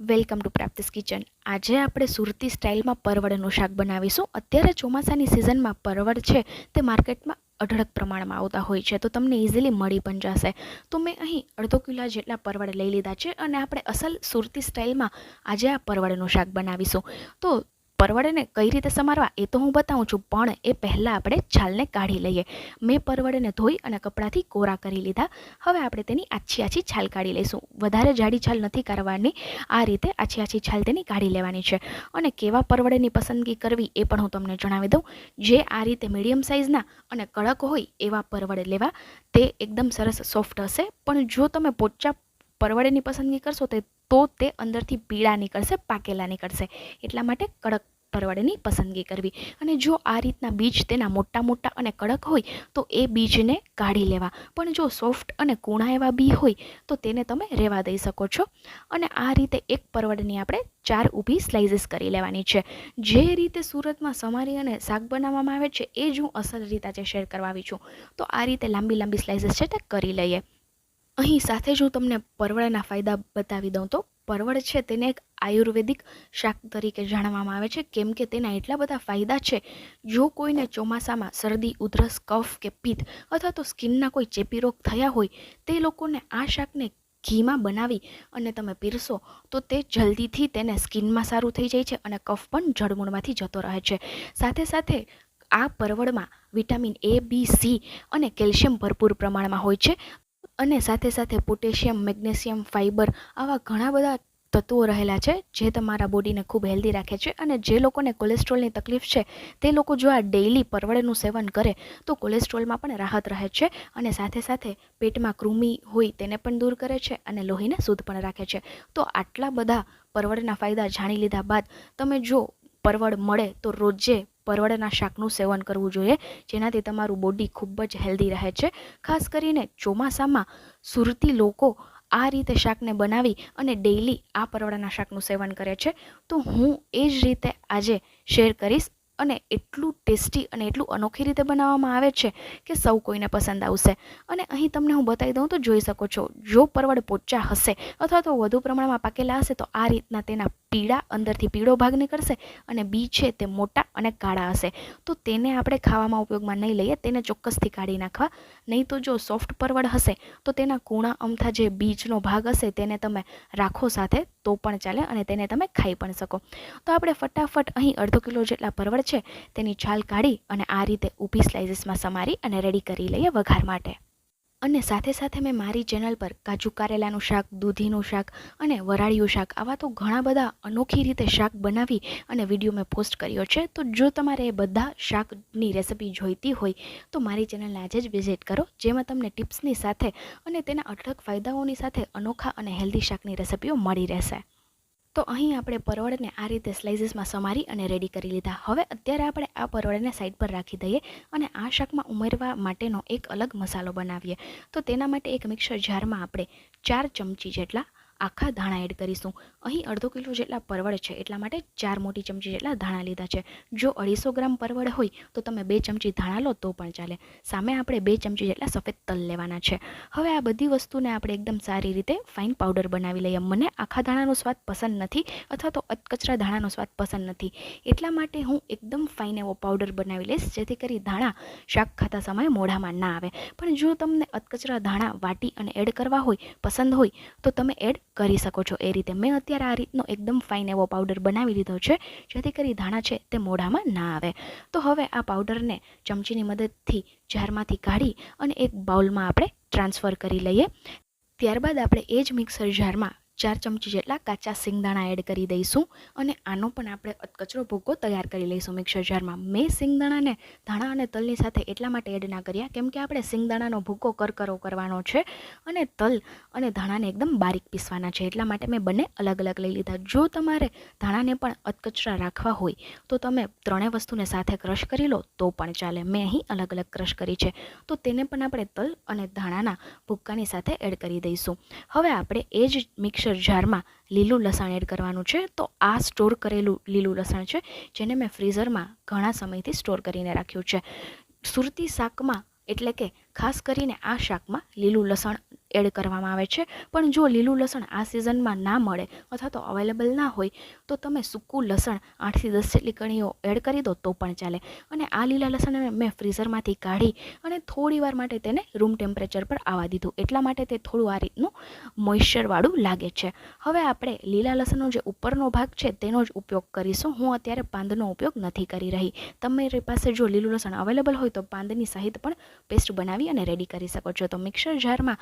Welcome to પ્રાપ્તિસ kitchen. આજે આપણે સુરતી સ્ટાઇલમાં પરવળનું શાક બનાવીશું. અત્યારે ચોમાસાની સિઝનમાં પરવળ છે તે માર્કેટમાં અઢળક પ્રમાણમાં આવતા હોય છે, તો તમને ઇઝીલી મળી પણ જશે. તો મેં અહીં અડધો કિલો જેટલા પરવળ લઈ લીધા છે અને આપણે અસલ સુરતી સ્ટાઇલમાં આજે આ પરવળનું શાક બનાવીશું. તો પરવળને કઈ રીતે સમારવા એ તો હું બતાવું છું, પણ એ પહેલાં આપણે છાલને કાઢી લઈએ. મેં પરવળને ધોઈ અને કપડાથી કોરા કરી લીધા. હવે આપણે તેની આછી આછી છાલ કાઢી લઈશું. વધારે જાડી છાલ નથી કાઢવાની. આ રીતે આછી આછી છાલ તેની કાઢી લેવાની છે. અને કેવા પરવળની પસંદગી કરવી એ પણ હું તમને જણાવી દઉં. જે આ રીતે મીડિયમ સાઇઝના અને કડક હોય એવા પરવળ લેવા, તે એકદમ સરસ સોફ્ટ હશે. પણ જો તમે પોચા પરવળેની પસંદગી કરશો, તે તો તે અંદરથી પીળા નીકળશે, પાકેલા નીકળશે. એટલા માટે કડક પરવળની પસંદગી કરવી. અને જો આ રીતના બીજ તેના મોટા મોટા અને કડક હોય, તો એ બીજને કાઢી લેવા. પણ જો સોફ્ટ અને કૂણા એવા બી હોય, તો તેને તમે રહેવા દઈ શકો છો. અને આ રીતે એક પરવળની આપણે ચાર ઊભી સ્લાઇસીસ કરી લેવાની છે. જે રીતે સુરતમાં સમારી અને શાક બનાવવામાં આવે છે, એ જ હું અસલ રીતે આજે શેર કરવા છું. તો આ રીતે લાંબી લાંબી સ્લાઇસીસ છે તે કરી લઈએ. અહીં સાથે જ હું તમને પરવળના ફાયદા બતાવી દઉં તો પરવળ છે તેને એક આયુર્વેદિક શાક તરીકે જાણવામાં આવે છે. કેમ કે તેના એટલા બધા ફાયદા છે, જો કોઈને ચોમાસામાં શરદી, ઉધરસ, કફ કે પિત્ત અથવા તો સ્કિનના કોઈ ચેપી રોગ થયા હોય, તે લોકોને આ શાકને ઘીમાં બનાવી અને તમે પીરસો તો તે જલ્દીથી તેને સ્કિનમાં સારું થઈ જાય છે અને કફ પણ જળમૂળમાંથી જતો રહે છે. સાથે સાથે આ પરવળમાં વિટામિન એ બી સી અને કેલ્શિયમ ભરપૂર પ્રમાણમાં હોય છે. અને સાથે સાથે પોટેશિયમ, મેગ્નેશિયમ, ફાઇબર આવા ઘણા બધા તત્વો રહેલા છે જે તમારા બોડીને ખૂબ હેલ્ધી રાખે છે અને જે લોકોને કોલેસ્ટ્રોલની તકલીફ છે તે લોકો જો આ ડેઇલી પરવળનું સેવન કરે તો કોલેસ્ટ્રોલમાં પણ રાહત રહે છે અને સાથે સાથે પેટમાં કૃમિ હોય તેને પણ દૂર કરે છે અને લોહીને શુદ્ધ પણ રાખે છે. તો આટલા બધા પરવળના ફાયદા જાણી લીધા બાદ તમે જો પરવળ મળે તો રોજે પરવળના શાકનું સેવન કરવું જોઈએ, જેનાથી તમારું બોડી ખૂબ જ હેલ્ધી રહે છે. ખાસ કરીને ચોમાસામાં સુરતી લોકો આ રીતે શાકને બનાવી અને ડેઈલી આ પરવળના શાકનું સેવન કરે છે. તો હું એ જ રીતે આજે શેર કરીશ અને એટલું ટેસ્ટી અને એટલું અનોખી રીતે બનાવવામાં આવે છે કે સૌ કોઈને પસંદ આવશે. અને અહીં તમને હું બતાવી દઉં તો જોઈ શકો છો, જો પરવળ પોચા હશે અથવા તો વધુ પ્રમાણમાં પાકેલા હશે તો આ રીતના તેના પીળા અંદરથી પીળો ભાગ નીકળશે અને બી છે તે મોટા અને કાળા હશે. તો તેને આપણે ખાવામાં ઉપયોગમાં નહીં લઈએ, તેને ચોક્કસથી કાઢી નાખવા. નહીં તો જો સોફ્ટ પરવળ હશે, તો તેના કૂણા અમથા જે બીજનો ભાગ હશે તેને તમે રાખો સાથે, તો પણ ચાલે અને તેને તમે ખાઈ પણ શકો. તો આપણે ફટાફટ અહીં અડધો કિલો જેટલા પરવળ છે, તેની છાલ કાઢી અને આ રીતે ઊભી સ્લાઇસીસમાં સમારી અને રેડી કરી લઈએ વઘાર માટે. અને સાથે સાથે મેં મારી ચેનલ પર કાજુ કારેલાનું શાક, દૂધીનું શાક અને વરાળિયું શાક આવા તો ઘણા બધા અનોખી રીતે શાક બનાવી અને વીડિયો મેં પોસ્ટ કર્યો છે. તો જો તમારે એ બધા શાકની રેસિપી જોઈતી હોય તો મારી ચેનલને આજે જ વિઝિટ કરો, જેમાં તમને ટિપ્સની સાથે અને તેના અઢળક ફાયદાઓની સાથે અનોખા અને હેલ્ધી શાકની રેસિપીઓ મળી રહેશે. તો અહીં આપણે પરવળને આ રીતે સ્લાઇસીસમાં સમારી અને રેડી કરી લીધા. હવે અત્યારે આપણે આ પરવળને સાઈડ પર રાખી દઈએ અને આ શાકમાં ઉમેરવા માટેનો એક અલગ મસાલો બનાવીએ. તો તેના માટે એક મિક્સર જારમાં આપણે ચાર ચમચી જેટલા આખા ધાણા એડ કરીશું. અહીં અડધો કિલો જેટલા પરવળ છે, એટલા માટે ચાર મોટી ચમચી જેટલા ધાણા લીધા છે. જો અઢીસો ગ્રામ પરવળ હોય, તો તમે બે ચમચી ધાણા લો, તો પણ ચાલે. સામે આપણે બે ચમચી જેટલા સફેદ તલ લેવાના છે. હવે આ બધી વસ્તુને આપણે એકદમ સારી રીતે ફાઇન પાવડર બનાવી લઈએ. મને આખા ધાણાનો સ્વાદ પસંદ નથી, અથવા તો અતકચરા ધાણાનો સ્વાદ પસંદ નથી. એટલા માટે હું એકદમ ફાઇન એવો પાવડર બનાવી લઈશ, જેથી કરી ધાણા શાક ખાતા સમયે મોઢામાં ના આવે. પણ જો તમને અતકચરા ધાણા વાટી અને એડ કરવા હોય, પસંદ હોય, તો તમે એડ કરી શકો છો. એ રીતે મેં અત્યારે આ રીતનો એકદમ ફાઇન એવો પાવડર બનાવી લીધો છે, જેથી કરી ધાણા છે તે મોઢામાં ના આવે. તો હવે આ પાવડરને ચમચીની મદદથી જારમાંથી કાઢી અને એક બાઉલમાં આપણે ટ્રાન્સફર કરી લઈએ. ત્યારબાદ આપણે એ જ મિક્સર જારમાં ચાર ચમચી જેટલા કાચા સિંગદાણા એડ કરી દઈશું અને આનો પણ આપણે કચરો ભૂકો તૈયાર કરી લઈશું મિક્સર જારમાં મેં. સિંગદાણાને ધાણા અને તલની સાથે એટલા માટે એડ ના કર્યા કેમ કે આપણે સિંગદાણાનો ભૂકો કરકરો કરવાનો છે અને તલ અને ધાણાને એકદમ બારીક પીસવાના છે એટલા માટે મેં બંને અલગ અલગ લઈ લીધા. જો તમારે ધાણાને પણ અધકચરા રાખવા હોય તો તમે ત્રણેય વસ્તુને સાથે ક્રશ કરી લો તો પણ ચાલે. મેં અહીં અલગ અલગ ક્રશ કરી છે. તો તેને પણ આપણે તલ અને ધાણાના ભૂક્કાની સાથે એડ કરી દઈશું. હવે આપણે એ જ મિક્સર જારમાં લીલું લસણ એડ કરવાનું છે. તો આ સ્ટોર કરેલું લીલું લસણ છે, જેને મેં ફ્રીઝરમાં ઘણા સમયથી સ્ટોર કરીને રાખ્યું છે. સુરતી શાકમાં એટલે કે ખાસ કરીને આ શાકમાં લીલું લસણ એડ કરવામાં આવે છે. પણ જો લીલું લસણ આ સિઝનમાં ના મળે અથવા તો અવેલેબલ ના હોય, તો તમે સૂકું લસણ આઠથી દસ જેટલી કણીઓ એડ કરી દો તો પણ ચાલે. અને આ લીલા લસણને મેં ફ્રીઝરમાંથી કાઢી અને થોડી વાર માટે તેને રૂમ ટેમ્પરેચર પર આવવા દીધું. એટલા માટે તે થોડું આ રીતનું મોઇશ્ચરવાળું લાગે છે. હવે આપણે લીલા લસણનો જે ઉપરનો ભાગ છે તેનો જ ઉપયોગ કરીશું. હું અત્યારે પાંદનો ઉપયોગ નથી કરી રહી. તમારી પાસે જો લીલું લસણ અવેલેબલ હોય તો પાંદની સહિત પણ પેસ્ટ બનાવી અને રેડી કરી શકો છો. તો મિક્સર જારમાં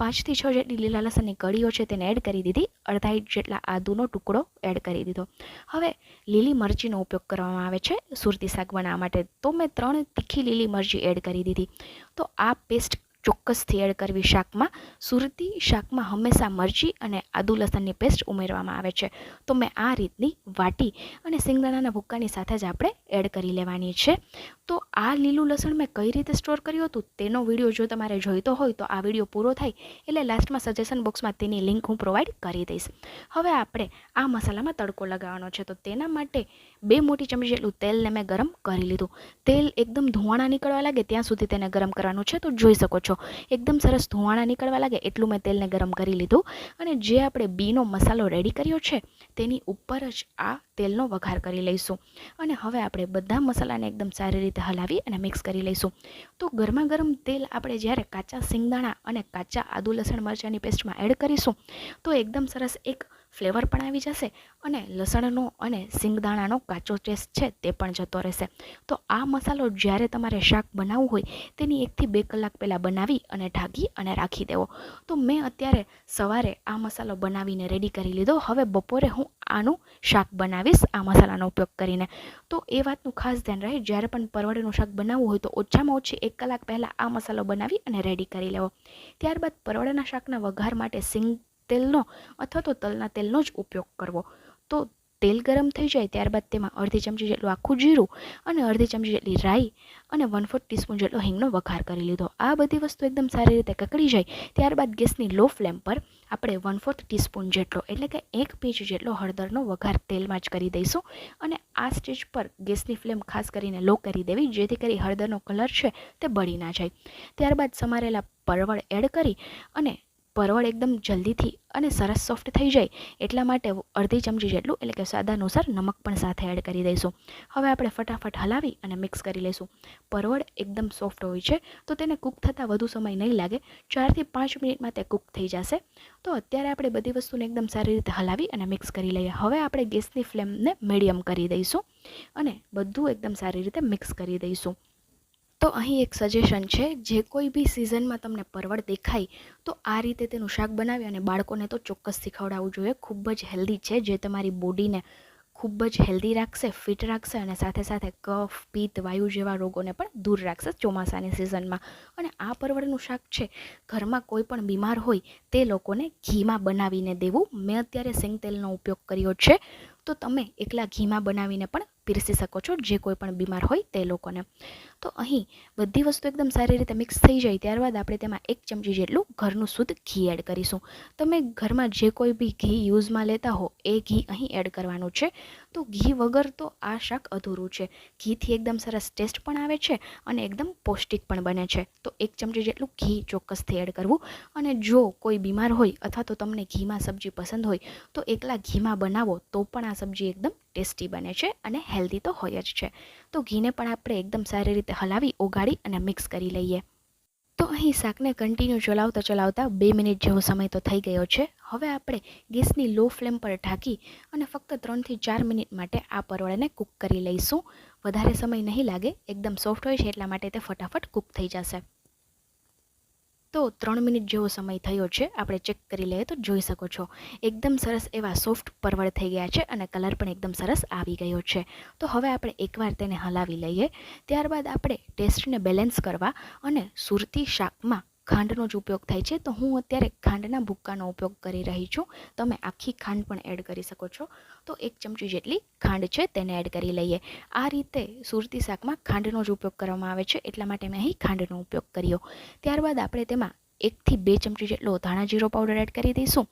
પાંચથી છ જેટલી લીલા લસણની કળીઓ છે તેને એડ કરી દીધી. અડધા ઇંચ જેટલા આદુનો ટુકડો એડ કરી દીધો. હવે લીલી મરચીનો ઉપયોગ કરવામાં આવે છે. સુરતી શાક બનાવવા માટે તો મેં ત્રણ તીખી લીલી મરચી એડ કરી દીધી. તો આ પેસ્ટ ચોક્કસથી એડ કરવી શાકમાં. સુરતી શાકમાં હંમેશા મરચી અને આદુ લસણની પેસ્ટ ઉમેરવામાં આવે છે. તો મેં આ રીતની વાટી અને સિંગદાણાના ભૂક્કાની સાથે જ આપણે એડ કરી લેવાની છે. તો આ લીલું લસણ મેં કઈ રીતે સ્ટોર કર્યું હતું તેનો વીડિયો જો તમારે જોઈતો હોય તો આ વીડિયો પૂરો થાય એટલે લાસ્ટમાં સજેશન બોક્સમાં તેની લિંક હું પ્રોવાઈડ કરી દઈશ. હવે આપણે આ મસાલામાં તડકો લગાવવાનો છે તો તેના માટે બે મોટી ચમચી જેટલું તેલને મેં ગરમ કરી લીધું. તેલ એકદમ ધુવાણા નીકળવા લાગે ત્યાં સુધી તેને ગરમ કરવાનું છે તો જોઈ શકો છો. એકદમ સરસ ધોવાણા નીકળવા લાગે એટલું મેં તેલને ગરમ કરી લીધું અને જે આપણે બીનો મસાલો રેડી કર્યો છે તેની ઉપર જ આ તેલનો વઘાર કરી લઈશું. અને હવે આપણે બધા મસાલાને એકદમ સારી રીતે હલાવી અને મિક્સ કરી લઈશું. તો ગરમા ગરમ તેલ આપણે જ્યારે કાચા સિંગદાણા અને કાચા આદુ લસણ મરચાંની પેસ્ટમાં એડ કરીશું, તો એકદમ સરસ એક ફ્લેવર પણ આવી જશે અને લસણનો અને સિંગદાણાનો કાચો ટેસ્ટ છે તે પણ જતો રહેશે. તો આ મસાલો જ્યારે તમારે શાક બનાવવું હોય તેની એકથી બે કલાક પહેલાં બનાવી અને ઢાંકી અને રાખી દેવો. તો મેં અત્યારે સવારે આ મસાલો બનાવીને રેડી કરી લીધો. હવે બપોરે હું આનું શાક બનાવીશ આ મસાલાનો ઉપયોગ કરીને. તો એ વાતનું ખાસ ધ્યાન રહે, જ્યારે પણ પરવળનું શાક બનાવવું હોય તો ઓછામાં ઓછી એક કલાક પહેલાં આ મસાલો બનાવી અને રેડી કરી લેવો. ત્યારબાદ પરવળના શાકના વઘાર માટે સિંગ તેલનો અથવા તો તલના તેલનો જ ઉપયોગ કરવો. તો તેલ ગરમ થઈ જાય ત્યારબાદ તેમાં અડધી ચમચી જેટલું આખું જીરું અને અડધી ચમચી જેટલી રાઈ અને વન ફોર્થ ટીસ્પૂન જેટલો હિંગનો વઘાર કરી લીધો. આ બધી વસ્તુ એકદમ સારી રીતે કકડી જાય ત્યારબાદ ગેસની લો ફ્લેમ પર આપણે વન ફોર્થ ટીસ્પૂન જેટલો એટલે કે એક પીંચ જેટલો હળદરનો વઘાર તેલમાં જ કરી દઈશું અને આ સ્ટેજ પર ગેસની ફ્લેમ ખાસ કરીને લો કરી દેવી જેથી કરી હળદરનો કલર છે તે બળી ના જાય. ત્યારબાદ સમારેલા પરવળ એડ કરી અને પરવળ એકદમ જલ્દીથી અને સરસ સોફ્ટ થઈ જાય એટલા માટે અડધી ચમચી જેટલું એટલે કે સ્વાદ અનુસાર નમક પણ સાથે એડ કરી દઈશું. હવે આપણે ફટાફટ હલાવી અને મિક્સ કરી લઈશું. પરવળ એકદમ સોફ્ટ હોય છે, તો તેને કૂક થતાં વધુ સમય નહીં લાગે. ચારથી પાંચ મિનિટમાં તે કૂક થઈ જશે. તો અત્યારે આપણે બધી વસ્તુને એકદમ સારી રીતે હલાવી અને મિક્સ કરી લઈએ. હવે આપણે ગેસની ફ્લેમને મીડિયમ કરી દઈશું અને બધું એકદમ સારી રીતે મિક્સ કરી દઈશું. તો અહીં એક સજેશન છે, જે કોઈ બી સિઝનમાં તમને પરવળ દેખાય, તો આ રીતે તેનું શાક બનાવી અને બાળકોને તો ચોક્કસ શીખવડાવવું જોઈએ. ખૂબ જ હેલ્ધી છે, જે તમારી બોડીને ખૂબ જ હેલ્ધી રાખશે ફિટ રાખશે અને સાથે સાથે કફ પિત્ત, વાયુ જેવા રોગોને પણ દૂર રાખશે ચોમાસાની સિઝનમાં અને આ પરવળનું શાક છે, ઘરમાં કોઈ પણ બીમાર હોય, તે લોકોને ઘીમાં બનાવીને દેવું. મેં અત્યારે સિંગ તેલનો ઉપયોગ કર્યો છે, તો તમે એકલા ઘીમાં બનાવીને પણ પીરસી શકો છો, જે કોઈ પણ બીમાર હોય તે લોકોને. તો અહીં બધી વસ્તુ એકદમ સારી રીતે મિક્સ થઈ જાય ત્યારબાદ આપણે તેમાં એક ચમચી જેટલું ઘરનું શુદ્ધ ઘી એડ કરીશું. તમે ઘરમાં જે કોઈ બી ઘી યુઝમાં લેતા હો, એ ઘી અહીં એડ કરવાનું છે. તો ઘી વગર તો આ શાક અધૂરું છે. ઘીથી એકદમ સરસ ટેસ્ટ પણ આવે છે અને એકદમ પૌષ્ટિક પણ બને છે. તો એક ચમચી જેટલું ઘી ચોક્કસથી એડ કરવું અને જો કોઈ બીમાર હોય અથવા તો તમને ઘીમાં સબ્જી પસંદ હોય, તો એકલા ઘીમાં બનાવો તો પણ આ સબ્જી એકદમ ટેસ્ટી બને છે અને હેલ્ધી તો હોય જ છે. તો ઘીને પણ આપણે એકદમ સારી રીતે હલાવી, ઓગાળી અને મિક્સ કરી લઈએ. તો અહીં શાકને કન્ટિન્યુ ચલાવતા ચલાવતા બે મિનિટ જેવો સમય તો થઈ ગયો છે. હવે આપણે ગેસની લો ફ્લેમ પર ઢાંકી અને ફક્ત ત્રણથી ચાર મિનિટ માટે આ પરોળાને કૂક કરી લઈશું. વધારે સમય નહીં લાગે, એકદમ સોફ્ટ હોય છે એટલા માટે તે ફટાફટ કૂક થઈ જશે. તો ત્રણ મિનિટ જેવો સમય થયો છે. આપણે ચેક કરી લઈએ તો જોઈ શકો છો. એકદમ સરસ એવા સોફ્ટ પરવળ થઈ ગયા છે અને કલર પણ એકદમ સરસ આવી ગયો છે. તો હવે આપણે એકવાર તેને હલાવી લઈએ. ત્યારબાદ આપણે ટેસ્ટને બેલેન્સ કરવા અને સુરતી શાકમાં ખાંડનો જ ઉપયોગ થાય છે. તો હું અત્યારે ખાંડના ભૂક્કાનો ઉપયોગ કરી રહી છું. તમે આખી ખાંડ પણ એડ કરી શકો છો. તો એક ચમચી જેટલી ખાંડ છે તેને એડ કરી લઈએ. આ રીતે સુરતી શાકમાં ખાંડનો જ ઉપયોગ કરવામાં આવે છે. એટલા માટે મેં અહીં ખાંડનો ઉપયોગ કર્યો. ત્યારબાદ આપણે તેમાં એકથી બે ચમચી જેટલો ધાણા જીરો પાવડર એડ કરી દઈશું.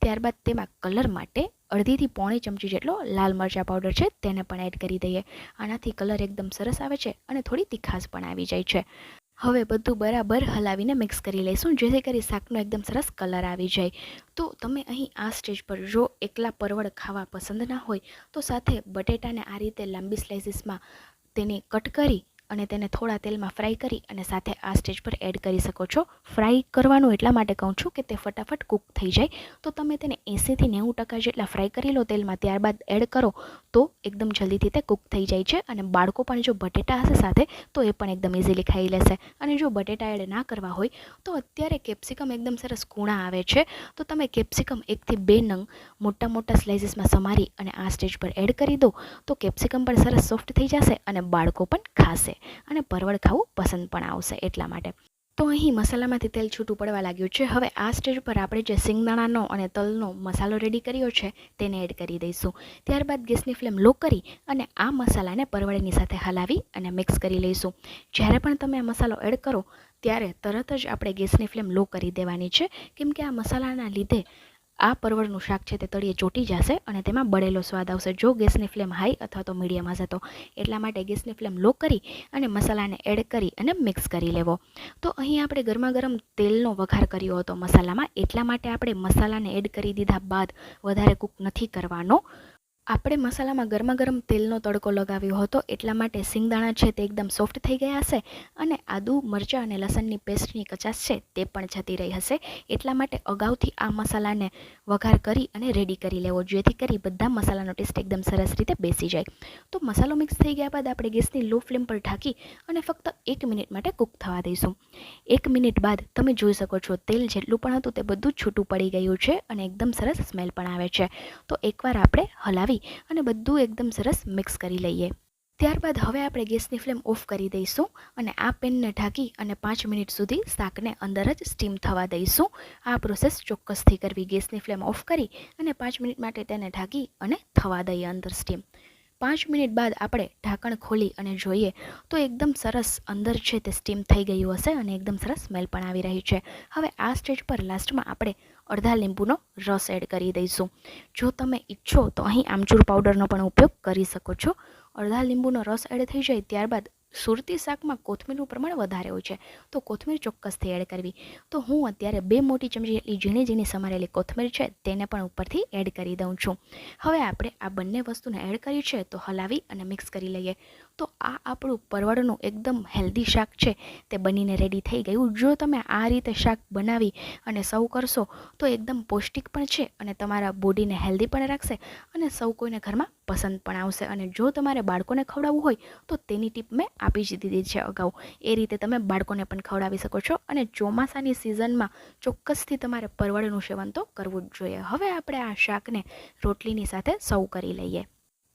ત્યારબાદ તેમાં કલર માટે અડધીથી પોણી ચમચી જેટલો લાલ મરચાં પાવડર છે તેને પણ એડ કરી દઈએ. આનાથી કલર એકદમ સરસ આવે છે અને થોડી તીખાશ પણ આવી જાય છે. હવે બધું બરાબર હલાવીને મિક્સ કરી લઈશું, જેથી કરી શાકનો એકદમ સરસ કલર આવી જાય. તો તમે અહીં આ સ્ટેજ પર જો એકલા પરવળ ખાવા પસંદ ના હોય, તો સાથે બટેટાને આ રીતે લાંબી સ્લાઇસીસમાં તેને કટ કરી અને તેને થોડા તેલમાં ફ્રાય કરી અને સાથે આ સ્ટેજ પર એડ કરી શકો છો. ફ્રાય કરવાનું એટલા માટે કહું છું કે તે ફટાફટ કૂક થઈ જાય. તો તમે તેને એંસીથી નેવું ટકા જેટલા ફ્રાય કરી લો તેલમાં ત્યારબાદ એડ કરો તો એકદમ જલ્દીથી તે કૂક થઈ જાય છે અને બાળકો પણ જો બટેટા હશે સાથે તો એ પણ એકદમ ઇઝીલી ખાઈ લેશે. અને જો બટેટા એડ ના કરવા હોય તો અત્યારે કેપ્સિકમ એકદમ સરસ કૂણા આવે છે. તો તમે કેપ્સિકમ એકથી બે નંગ મોટા મોટા સ્લાઇસીસમાં સમારી અને આ સ્ટેજ પર એડ કરી દો તો કેપ્સિકમ પણ સરસ સોફ્ટ થઈ જશે અને બાળકો પણ ખાશે. અને પરવળ ખાવું પસંદ પણ આવશે એટલા માટે. તો અહીં મસાલામાંથી તેલ છૂટું પડવા લાગ્યું છે. હવે આ સ્ટેજ પર આપણે જે સિંગદાણાનો અને તલનો મસાલો રેડી કર્યો છે તેને એડ કરી દઈશું. ત્યારબાદ ગેસની ફ્લેમ લો કરી અને આ મસાલાને પરવળીની સાથે હલાવી અને મિક્સ કરી લઈશું. જ્યારે પણ તમે આ મસાલો એડ કરો, ત્યારે તરત જ આપણે ગેસની ફ્લેમ લો કરી દેવાની છે. કેમ કે આ મસાલાના લીધે આ પરવળનું શાક છે તે તળિયે ચોટી જશે અને તેમાં બળેલો સ્વાદ આવશે. જો ગેસની ફ્લેમ હાઈ અથવા તો મીડિયમ હશે તો એટલા માટે ગેસની ફ્લેમ લો કરી અને મસાલાને એડ કરી અને મિક્સ કરી લેવો. તો અહીં આપણે ગરમા ગરમ તેલનો વઘાર કર્યો હતો મસાલામાં. એટલા માટે આપણે મસાલાને એડ કરી દીધા બાદ વધારે કૂક નથી કરવાનો. આપણે મસાલામાં ગરમા ગરમ તેલનો તડકો લગાવ્યો હતો, એટલા માટે સિંગદાણા છે તે એકદમ સોફ્ટ થઈ ગયા હશે અને આદુ, મરચાં અને લસણની પેસ્ટની કચાશ છે તે પણ જતી રહી હશે. એટલા માટે અગાઉથી આ મસાલાને વઘાર કરી અને રેડી કરી લેવો, જેથી કરી બધા મસાલાનો ટેસ્ટ એકદમ સરસ રીતે બેસી જાય. તો મસાલો મિક્સ થઈ ગયા બાદ આપણે ગેસની લો ફ્લેમ પર ઢાંકી અને ફક્ત એક મિનિટ માટે કૂક થવા દઈશું. એક મિનિટ બાદ તમે જોઈ શકો છો તેલ જેટલું પણ હતું તે બધું છૂટું પડી ગયું છે અને એકદમ સરસ સ્મેલ પણ આવે છે. તો એકવાર આપણે હલાવી અને બધું એકદમ સરસ મિક્સ કરી લઈએ. ત્યારબાદ હવે આપણે ગેસની ફ્લેમ ઓફ કરી દઈશું અને આ પેનને ઢાંકી અને પાંચ મિનિટ સુધી શાકને અંદર જ સ્ટીમ થવા દઈશું. આ પ્રોસેસ ચોક્કસથી કરવી. ગેસની ફ્લેમ ઓફ કરી અને પાંચ મિનિટ માટે તેને ઢાંકી અને થવા દઈએ અંદર સ્ટીમ પાંચ મિનિટ બાદ આપણે ઢાંકણ ખોલી અને જોઈએ તો એકદમ સરસ અંદર છે તે સ્ટીમ થઈ ગયું હશે અને એકદમ સરસ સ્મેલ પણ આવી રહી છે. હવે આ સ્ટેજ પર લાસ્ટમાં આપણે અડધા લીંબુનો રસ એડ કરી દઈશું. જો તમે ઈચ્છો તો અહીં આમચૂર પાવડરનો પણ ઉપયોગ કરી શકો છો. અડધા લીંબુનો રસ એડ થઈ જાય ત્યારબાદ સુરતી શાકમાં કોથમીરનું પ્રમાણ વધારે હોય છે, તો કોથમીર ચોક્કસથી એડ કરવી. તો હું અત્યારે બે મોટી ચમચી જેટલી ઝીણી ઝીણી સમારેલી કોથમીર છે, તેને પણ ઉપરથી એડ કરી દઉં છું. હવે આપણે આ બંને વસ્તુને એડ કરી છે, તો હલાવી અને મિક્સ કરી લઈએ. તો આ આપણું પરવળનું એકદમ હેલ્ધી શાક છે, તે બનીને રેડી થઈ ગયું. જો તમે આ રીતે શાક બનાવી અને સર્વ કરશો, તો એકદમ પૌષ્ટિક પણ છે અને તમારા બોડીને હેલ્ધી પણ રાખશે અને સૌ કોઈને ઘરમાં પસંદ પણ આવશે. અને જો તમારે બાળકોને ખવડાવવું હોય, તો તેની ટીપ મેં આપી જ દીધી છે અગાઉ. એ રીતે તમે બાળકોને પણ ખવડાવી શકો છો અને ચોમાસાની સિઝનમાં ચોક્કસથી તમારે પરવળનું સેવન તો કરવું જ જોઈએ. હવે આપણે આ શાકને રોટલીની સાથે સર્વ કરી લઈએ.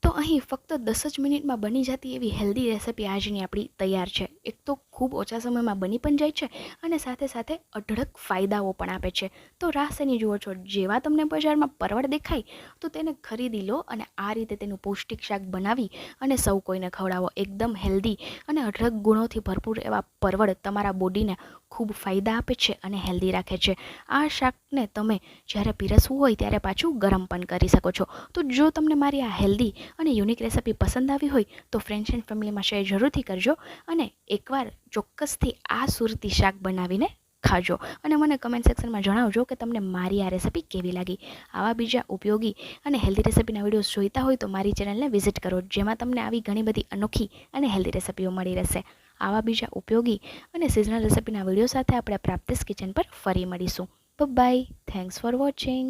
તો અહીં ફક્ત દસ જ મિનિટમાં બની જતી એવી હેલ્ધી રેસિપી આજની આપણી તૈયાર છે. એક તો ખૂબ ઓછા સમયમાં બની પણ જાય છે અને સાથે સાથે અઢળક ફાયદાઓ પણ આપે છે. તો રાહ જુઓ છો, જેવા તમને બજારમાં પરવળ દેખાય, તો તેને ખરીદી લો અને આ રીતે તેનું પૌષ્ટિક શાક બનાવી અને સૌ કોઈને ખવડાવો. એકદમ હેલ્ધી અને અઢળક ગુણોથી ભરપૂર એવા પરવળ તમારા બોડીને ખૂબ ફાયદા આપે છે અને હેલ્ધી રાખે છે. આ શાકને તમે જ્યારે પીરસવું હોય ત્યારે પાછું ગરમ પણ કરી શકો છો. તો જો તમને મારી આ હેલ્ધી અને યુનિક રેસિપી પસંદ આવી હોય તો ફ્રેન્ડ્સ એન્ડ ફેમિલીમાં શેર જરૂરથી કરજો અને એકવાર ચોક્કસથી આ સુરતી શાક બનાવીને ખાજો. અને મને કમેન્ટ સેક્શનમાં જણાવજો કે તમને મારી આ રેસિપી કેવી લાગી? આવા બીજા ઉપયોગી અને હેલ્ધી રેસિપીના વિડીયોઝ જોઈતા હોય તો મારી ચેનલને વિઝિટ કરો, જેમાં તમને આવી ઘણી બધી અનોખી અને હેલ્ધી રેસિપીઓ મળી રહેશે. આવા બીજા ઉપયોગી અને સિઝનલ રેસિપીના વીડિયો સાથે આપણે પ્રાપ્તિસ કિચન પર ફરી મળીશું. By thanks for watching